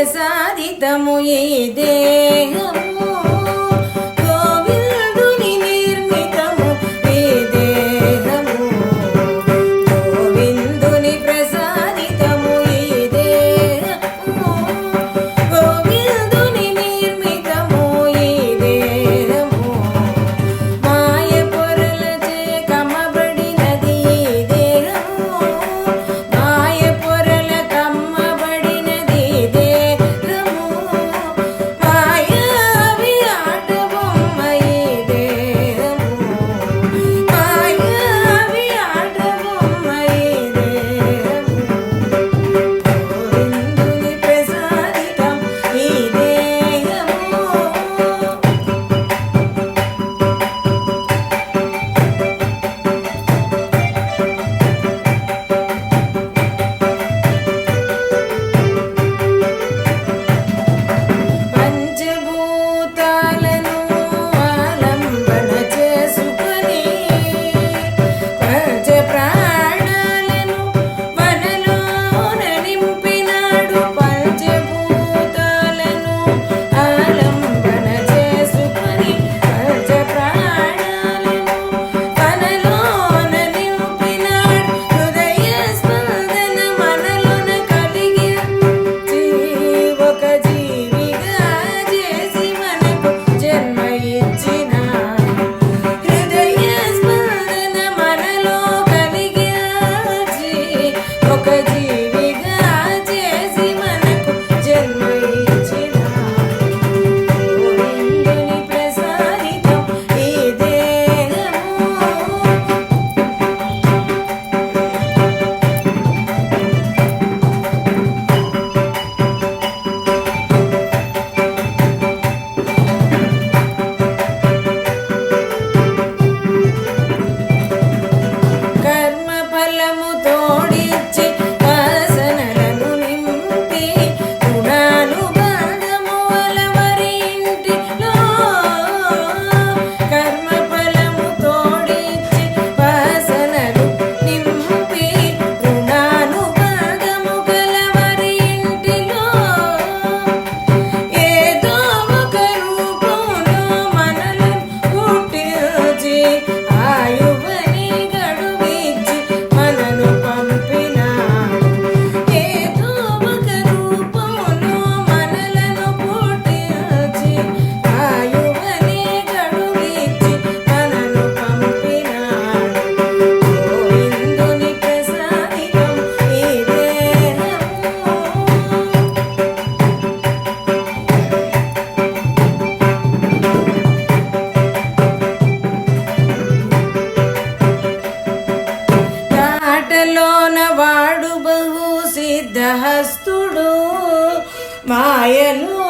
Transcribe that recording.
பிரசாதிதமுயை தேகம் మాయలోన వాడు బహు సిద్ధహస్తుడు. మాయలు